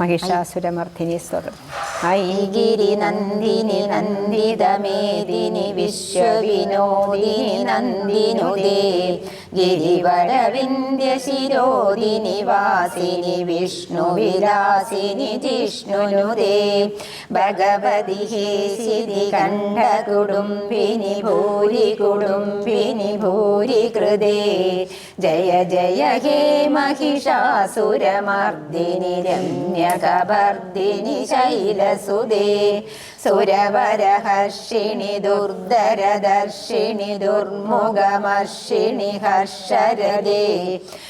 മഹിഷാസുരമർദ്ദിനി ഐഗിരി നന്ദിനി നന്ദിതമേദിനി വിശ്വവിനോദിനി നന്ദിനുദേ. ഗിരിവരവിന്ദ്യ ശിരോദിനി വാസിനി വിഷ്ണു വിലാസിനി ജിഷ്ണുനുദേ. ഭഗവതി ഹേ സിരി കണ്ഠ കുടുംബിനി ഭൂരി കുടുംബിനി ഭൂരി കൃതേ. ജയ ജയ ഹേ महिषासुरमर्दिनि रम्यकवर्दिनि शैलसुदे सुरवरहर्षिणि दुर्धरदर्शिणि दुर्मुखमर्षिणि हर्षरदे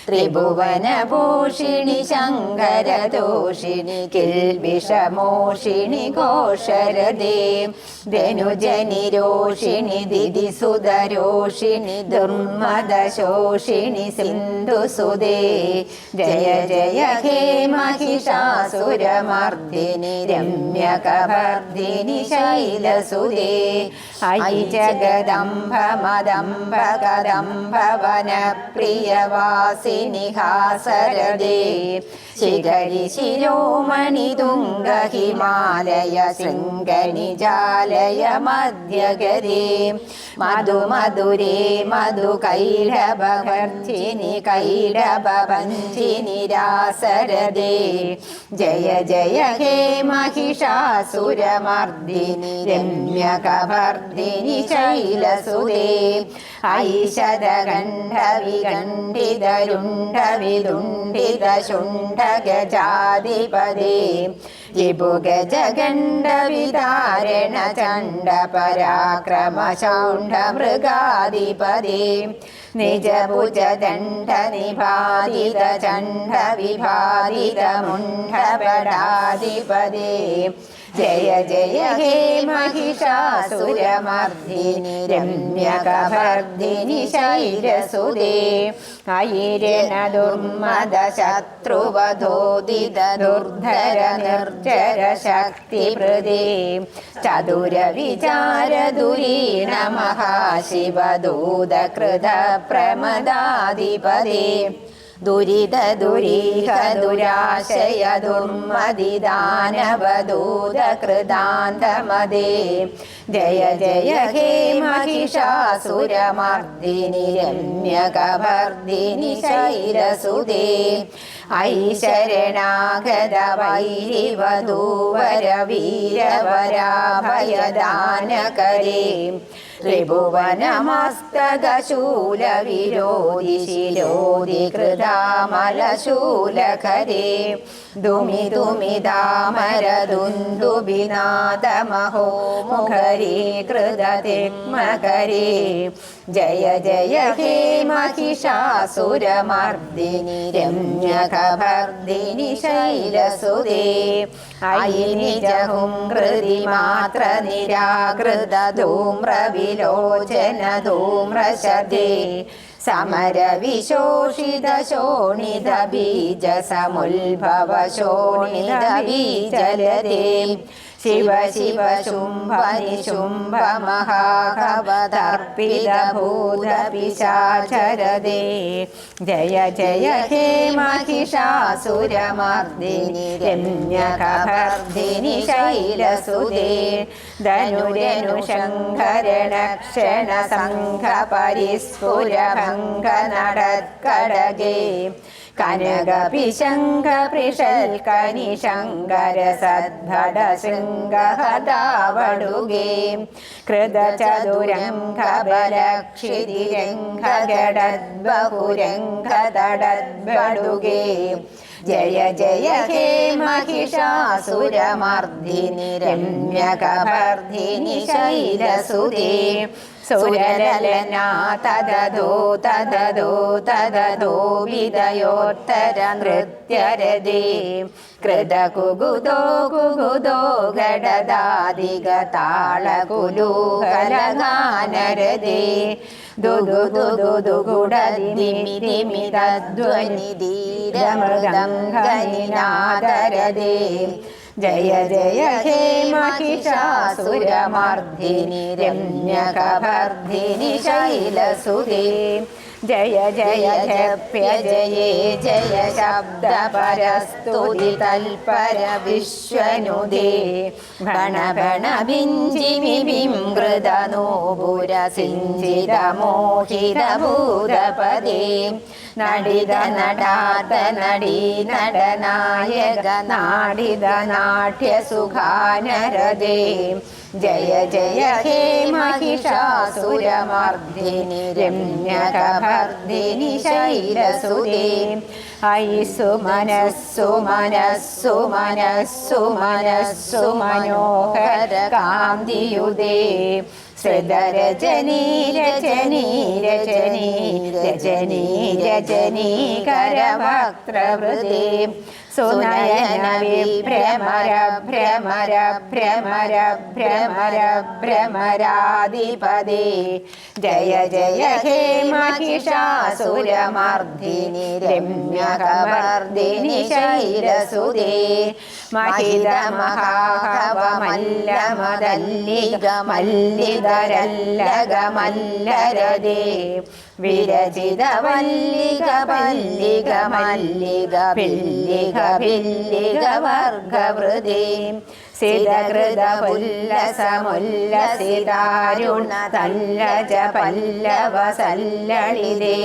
त्रिभुवनभूषिणि शङ्करदोषिणि किल्बिषमोषिणि घोषरदे धनुजनिरोषिणि दिदिसुधरोषिणि दुर्मदशोषिणि सिन्धुसुदे जय जय हे महिषासुरमर्दिनि रम्यकवर्दिनि शैलसुदे अयि जगदम्भ मदम्ब कदम्ब वनप्रियवासिनि हासरदे शिखरि शिरोमणि तुङ्ग हिमालय शृङ्गनिजालय मध्यगरे मधु मधुरे मधु ശാന്തവർദ്ധിനി രമ്യകവർദ്ധിനി ശൈലസുതേ. ഐഷദഗണ്ഡവിഗണ്ഡിതരുണ്ഡവിതുണ്ഡിതശുണ്ഡഗജാധിപതേ ജിപുഗജഗണ്ഡവിതാരണ ചണ്ഡ പരാക്രമശൗണ്ഡമൃഗാധിപതേ നിജഭുജദണ്ഡനിഭാരിത ചണ്ഡവിഭാരിതമുണ്ഡപടാധിപതേ ജയ ജയ ഹേ മഹിഷാസുരമർദ്ദിനി രമ്യകഭർദ്ദിനി ശൈരസുദേ അയിരണ ദുർമദ ശത്രുവധോദിത ദുർധര നിർജര ശക്തി പ്രദേ ചതുര വിചാര ദുരീണ മഹാശിവദൂതകൃത പ്രമദാധിപതേ ദുരിത ദുരീഹ ദുരാശയ ദുർമതിദാനവദൂതകൃതാന്തമതേ ജയ ജയ ഹേ മഹിഷാസുരമർദിനി രമ്യകവർദിനി ശൈരസുതേ ഐശരണാഗത വൈരിവധൂവര വീരവരാഭയദാനകരേ ത്രിഭുവനമസ്തകശൂലവിരോധി ശിരോധി കൃതാമലശൂലകരേ ദുമി ദുമിതാമരദുന്ദുബിനാദമഹോ മുഖരീ കൃതതിഗ്മകരേ ജയ ജയ ഹേ महिषासुरमर्दिनि രമ്യകവർദിനി ശൈലസുതേ അയി നിജഹും കൃതി മാത്ര നിരാകൃത ധൂമ്രവിലോചന ധൂമ്രശതേ സമരവിശോഷിത ശോണിത ബീജ ശിവ ശിവ ശുംഭനിശുംഭമഹാകവതർപ്പിതഭൂതപിശാചരദേ ജയ ജയ ഹേ മഹിഷാസുരമർദിനി രമ്യകഭർദിനി ശൈലസുദേ ധനുരനുശങ്കരണക്ഷണ സംഘ പരിസ്ഫുരഭംഗ നടക്കടകേ കനകപിശങ്കൃഷൽക്കനിശങ്കര സദ്ഭട ശൃംഗഹദാവടുകേ കൃതചതുരംഗബലക്ഷിതിരംഗടദ്ബഹുരംഗതടദ്ബടുകേ ജയ ജയ ഹേ മഹിഷാസുരമർദ്ദിനി രമ്യകർദ്ദിനി ശൈലസുതേ. സുരലലനാതദോ തദോ തദോ വിദയോത്തര നൃത്യരതി. കൃതകുഗുദോ കുഗുദോ ഘടദാദിക കലഗാനരദേ ദുഗു ദുഗു ദുഗുടതിമിതിമിതധ്വനി ധീരമൃതം ഖനിനാദരദേ ജയ ജയ ഹേ മഹിഷാസുരമർദ്ധിനി രമ്യകവർദ്ധിനി ശൈലസുതേ. ജയ ജയ ജയ ജയ ജയ ശബ്ദ പരസ്തുതി തൽപര വിശ്വനുദേ ഭണഭണവിഞ്ചിമിബിം ഹൃദനൂപുര സിഞ്ചിത മോഹിത ഭൂതപദേ നടിത നടാത നടീ നടനായക നാടിത നാട്യ സുഖാനരദേ ജയ ജയ ഹേ മഹിഷാസുരമർദ്ദിനി രമ്യകഭ മർദ്ദിനി ശൈലസുതേ. ഐസു മനസ്സു മനസ്സു മനസ്സു മനസ്സു മനോഹര കാന്തിയുതേ. ശ്രിതരജനീ രജനീ രജനീ രജനീ രജനീ കരവക്രവൃതേ. സുനയന വിഭ്രമര ഭ്രമര ഭ്രമര ഭ്രമര ഭ്രമരാധിപതി. ജയ ജയ ഹേ മഹിഷാസുരമർദ്ദിനി രമ്യകമർദ്ദിനി ശൈരസുതേ മഹിത മഹാഹവമല്ലമദല്ലിക മല്ലിതരല്ലക മല്ലരദേ വിരചിത വല്ലിക പല്ലിക മല്ലിക പില്ലിക പില്ലിക വർഗവൃതേ. സിതകൃത ഉല്ലസമുല്ലസിതാരുണ തല്ലജ പല്ലവ സല്ലളിതേ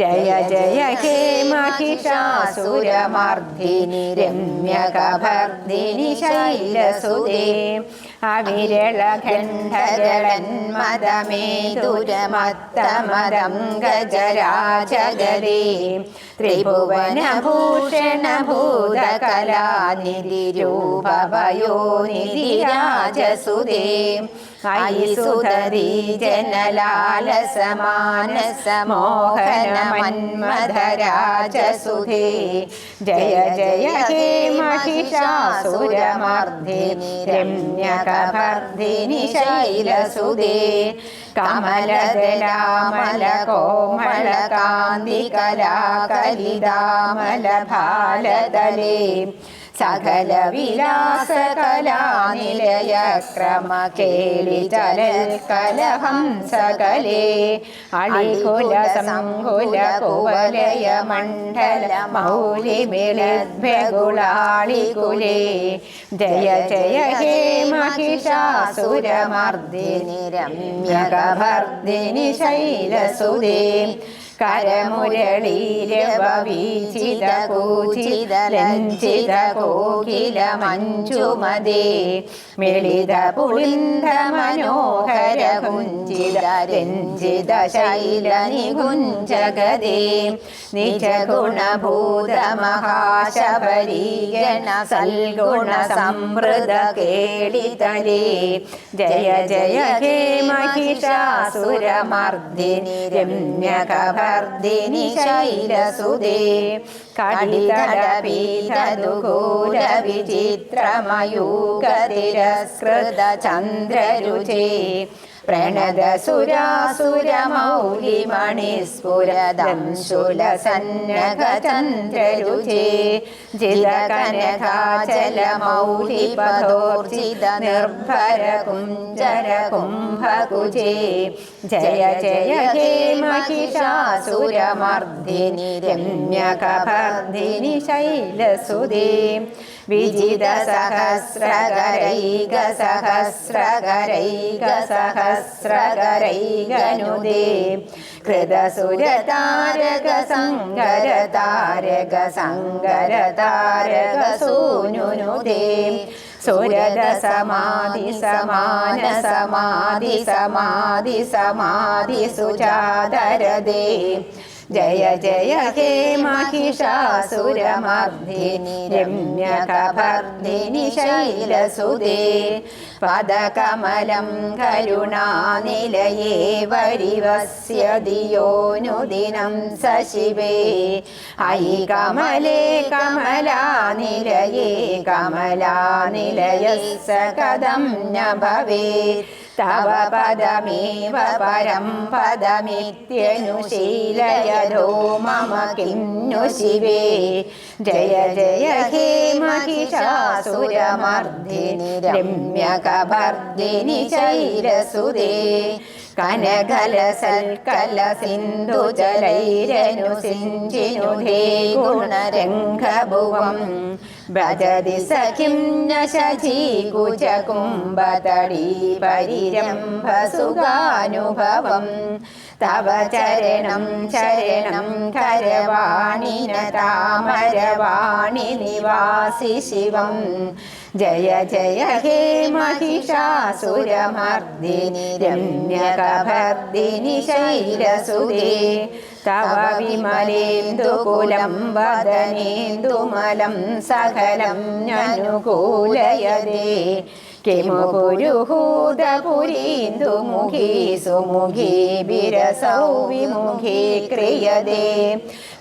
ജയ ജയ ഹേ മഹിഷാസുരമർദ്ദിനി രമ്യകഭർദ്ദിനി ശൈലസുതേ. അവിരളഖണ്ഡരളന്മദമേതുരമത്തമദംഗജരാജഗരീ ത്രിഭുവനഭൂഷണഭൂതകലാനിധി രൂപഭയ ത്രിഭുവനഭൂഷണഭൂതകലാനിധിരൂപവയോ നിധിരാജസുതേ അയി സുതരീ ജനലാലസമാനസമോഹനമന്മധരാജസുധേ ജയ ജയ ഹേ महिषासुरमर्दिनि രമ്യകഭർദിനി ശൈലസുതേ കമലദലാമല സകല വിലാസ കലാനിലയ ക്രമ കേളി ചലൽ കലഹം സകലേ അളികുല സംകുല കുവലയ മണ്ഡല മൗലി മിളിദ്ഭഗുളാളികുലേ ജയ ജയ ഹേ മഹിഷാസുരമർദ്ദിനി രമ്യകഭർദ്ദിനി ശൈലസുദേ കരമുരളീരവീചിത മഞ്ജുമതേ മിളിത പുളിന്ദ മനോഹര കുഞ്ചിത ശൈല നികുഞ്ചകദേ നിജ ഗുണഭൂത സൽഗുണ സമൃത കേളിതലേ ജയ ജയ ഹേ മഹിഷാസുരമർദ്ദിനി രമ്യകഭ ശൈലസുതേ. കടിതടപീഠദുകൂല വിചിത്രമയൂകതിരസ്കൃത ചന്ദ്രരുചേ പ്രണത സുരാസുരമൗലി മണിസ്ഫുരദം ശുലസന്നക ചന്ദ്രരുചേ ജിത കനകാചല മൗലി പദോർജിത നിർഭര കുഞ്ചര കുംഭകുജേ ജയ ജയ ഹേ महिषासुरमर्दिनि രമ്യകഭർദിനി ശൈലസുതേ വിജിത സഹസ്രകരൈക സഹസ്രകരൈക സഹസ്രകരൈകനുദേ കൃതസുരതാരക സങ്കര താരക സങ്കര താരക സൂനുനുദേ സുരത സമാധി സമാന സമാധി സമാധി സമാധി സുജാതരദേ ജയ ജയ ഹേ മഹിഷാസുരമർദ്ധിനി രമ്യകഭർദ്ധിനി ശൈലസുദേ പദകമലം കരുണാനിലയേ വരിവസ്യതിയോനുദിനം സശിവേ. അയി കമലേ കമലാനിലയേ കമലാനിലയ സകദം നഭവേ തവ പദമേവ പരം പദമിത്യനുശീലയരോ മമ കിന്നു ശിവേ. ജയ ജയ ഹേ മഹിഷാസുരമർദ്ദിനി രമ്യക കവർദ്ദിനി ശൈലസുതേ കനകല സൽക്കല സിന്ധു ജലൈരനു സിഞ്ചിനു ധേ ഗുണരംഗഭുവം. ഭജതി സഖിം നശീ കുചകുംഭതടീ പരിരംഭസുഖാനുഭവം തവ ചരണം ശരണം കരവാണിന താമരവാണി നിവാസി ശിവം. ജയ ജയ ഹേ മഹിഷാസുരമർദിനി രമ്യകഭർദിനി ശൈലസുരേ തവ വിമലേന്ദുകുലം വദനേന്ദുമലം സകലം ഞനുകൂലയതേ. किमुपुरुहूतपुरीन्दुमुखी सुमुखी विरसौ विमुखी क्रियते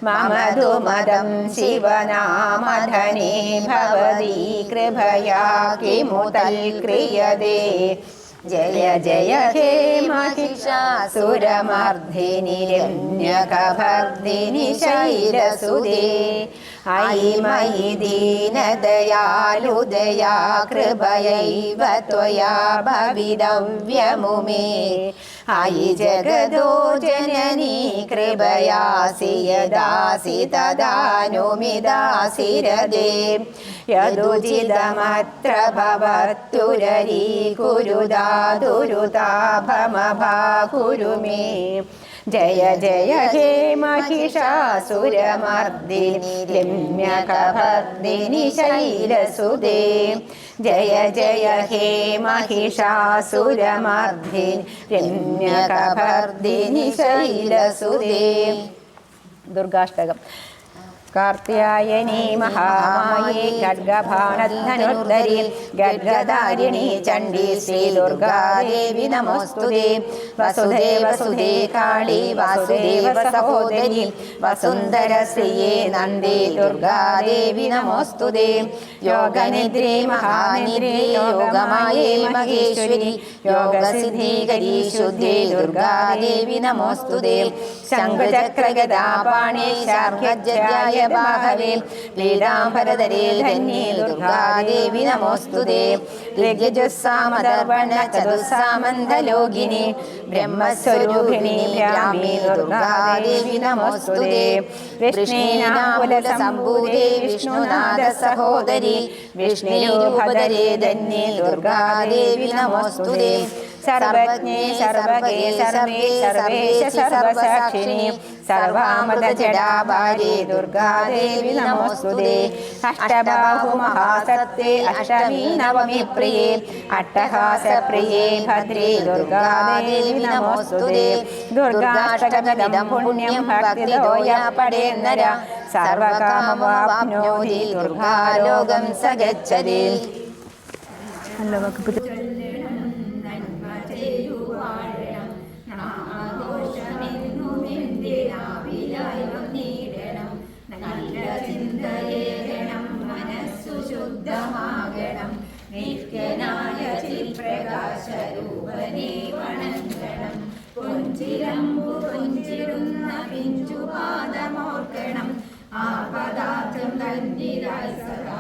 मम तु मदं शिवनामधने भवती कृपया किमुतल् क्रियते जय जय हे महिषासुरमर्दिनि रम्यकभर्दिनि शैरसुदे അയി മയി ദീനദയാലുദയാ കൃപയൈവ त्वया ഭവിതവ്യമുമേ അയി ജഗദോ ജനനീ കൃപയാസി യദാസി തദാനുമിദാസിരദേ യദുചിതമത്ര ഭവത്തുരരീ കുരുദാതുരുതാഭമഭാകുരു മേ ജയ ജയ ഹേ മഹിഷാസുരമർദിനി രമ്യകഭർദിനി ശൈലസുദേ ജയ ജയ ഹേ മഹിഷാസുരമർദിനി രമ്യകഭർദിനി ശൈലസുദേ ദുർഗാഷ്ടകം. കാർത്തിയായനി മഹാമായേ ഖഡ്ഗഭാണധനുർധരി ഗർഗധാരിണി ചണ്ഡി ശ്രീ ദുർഗാദേവി നമോസ്തുതേ. വസുദേ വസുദേ കാളി വാസുദേവ സഹോദരി വസുന്ധര ശ്രീയേ നന്ദേ. ദുർഗാദേവി നമോസ്തുതേ. യോഗനിദ്രേ മഹാനിദ്രേ യോഗമായേ മഹേശ്വരി. യോഗസിദ്ധീകരീ ശുദ്ധേ ദുർഗാദേവി നമോസ്തുതേ. ശംഖചക്രഗദാപാണേ ശാർഹജ്ജായ ബാഹവേ പീതാംബരധരേ ധന്യേ ദുർഗാദേവി നമോസ്തുതേ. ചതുസ്സാമന്തലോകിനി ബ്രഹ്മസ്വരൂപിണി ബ്രാഹ്മി ദുർഗാദേവി നമോസ്തുതേ. വിഷ്ണീനാകുല സംഭൂതേ വിഷ്ണുനാഥ സഹോദരി വിഷ്ണുരൂപധരേ ധന്യേ ദുർഗാദേവി നമോസ്തുതേ. സർവജ്ഞേ സർവേ സർവേശ സർവസാക്ഷിണി ദുർഗാദേവി നമോസ്തുതേ. അഷ്ടബാഹു മഹാസത്തേ അഷ്ടമീ നവമി പ്രിയേ. അട്ടഹാസപ്രിയേ ഭദ്രേ ദുർഗാദേവി നമോസ്തുതേ. ദുർഗാഷ്ടകമിദം പുണ്യം ഭക്തിലോയ പടേന്നര. സർവകാമവാപ്നോതി ദുർഗാലോകം സഗച്ഛതി പൊഞ്ചിരമ്പു പൊഞ്ചിരുന്ന പിഞ്ചുപാദമോർക്കണം ആ പദാർത്ഥം തന്നിരായി സദാ